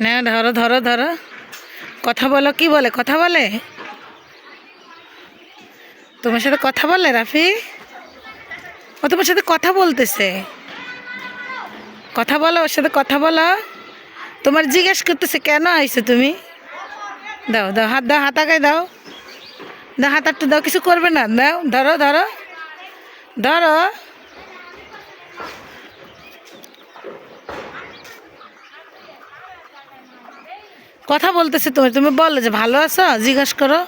না, ধরো ধরো ধরো। কথা বলো, কি বলে? কথা বলে? তোমার সাথে কথা বলে, রাফি? ও তোমার সাথে কথা বলতেছে। কথা বলো, ওর সাথে কথা বলো। তোমার জিজ্ঞেস করতেছে, কেন আইছো তুমি? দাও দাও, হাত দাও, হাত আগায় দাও। দাও, হাত একটু দাও, কিছু করবে না। দাও, ধরো ধরো। ধরো। কথা বলতেছে তুমি তুমি বলো যে ভালো আছো? জিজ্ঞেস করো।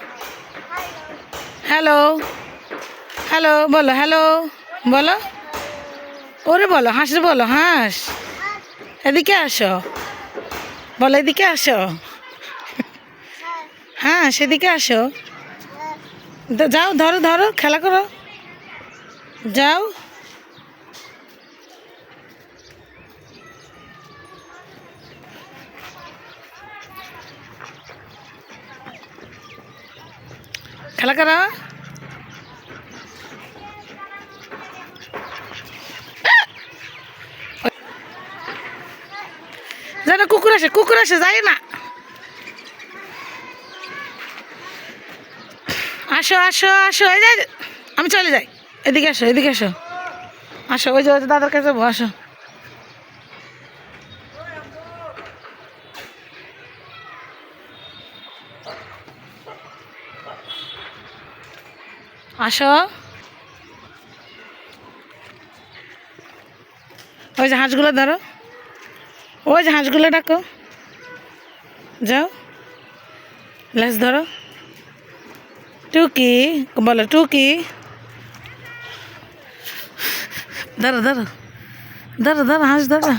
হ্যালো হ্যালো বলো হ্যালো বলো। ওরে বলো হাঁসরে বলো, হাঁস। এদিকে আসো। বলো, এদিকে আসো। হ্যাঁ সেদিকে আসো। যাও, ধরো ধরো, খেলা করো। যাও। খেলা করো? জানো কুকুর আসে কুকুর আসে, যাই না। আসো আসো আসো, এই যে, আমি চলে যাই। এদিকে আসো এদিকে আসো। আসো, ওই যে দাদার কাছে আসো। আসো। ওই যে হাঁসগুলো ধরো। ওই যে হাঁসগুলো ডাকো। যাও। লেস ধরো। টুকি, বলো টুকি। ধরো ধরো। ধরো ধরো, হাঁস ধরো।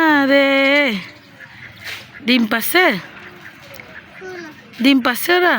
আরে। ডিম পাচ্ছে? ডিম পাচ্ছে ওরা?